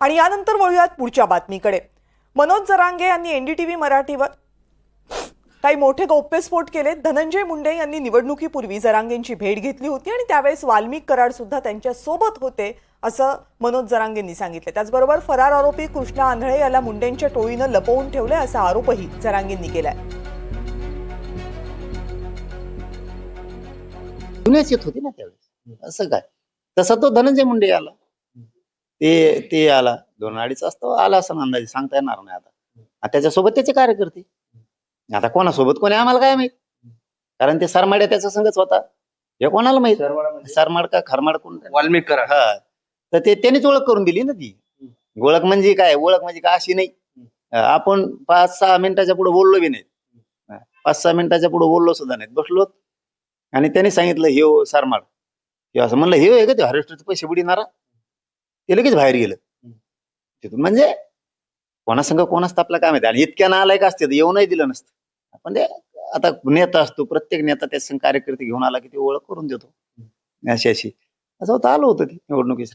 आणि यानंतर वळूयात पुढच्या बातमीकडे. मनोज जरांगे यांनी एनडीटीव्ही मराठीवर काही मोठे गौप्यस्फोट केले. धनंजय मुंडे यांनी निवडणुकीपूर्वी जरांगेंची भेट घेतली होती आणि त्यावेळेस वाल्मिक कराड सुद्धा त्यांच्यासोबत होते असं मनोज जरांगेंनी सांगितले. त्याचबरोबर फरार आरोपी कृष्णा आंधळे याला मुंडेंच्या टोळीनं लपवून ठेवले असा आरोपही जरांगेंनी केलाय. जुन्याच येत होती ना त्यावेळेस. असं काय? तसा तो धनंजय मुंडे आला ते ते आला. दोन अडीच वाजता आला असं अंदाजे सांगता येणार नाही आता. आता त्याच्यासोबत त्याचे कार्यकर्ते. आता कोणासोबत कोणी आम्हाला काय माहीत? कारण ते सरमाड्या त्याचा संघच होता. हे कोणाला माहीत? सरमाड का खरमाड कोण? वाल्मिक कराड हा. तर ते त्यांनीच ओळख करून दिली ना ती. ओळख म्हणजे काय? ओळख म्हणजे काय अशी नाही? आपण पाच सहा मिनिटाच्या पुढे बोललो बी नाही. पाच सहा मिनिटाच्या पुढे बोललो सुद्धा नाही बसलो. आणि त्यांनी सांगितलं हे सरमाड. हे असं म्हणलं हे का ते हरेस्टरचे पैसे बुडीनारा? ते लगेच बाहेर गेलं. तिथून म्हणजे कोणासंग कोणाच आपलं काय माहिती? आणि इतक्या नालायक असते येऊ नाही दिलं नसतं. पण ते आता नेता असतो प्रत्येक नेता त्या संघ कार्यकर्ते घेऊन आला की ते ओळख करून देतो. अशी अशी. असं होतं आलं होतं ते निवडणुकीचं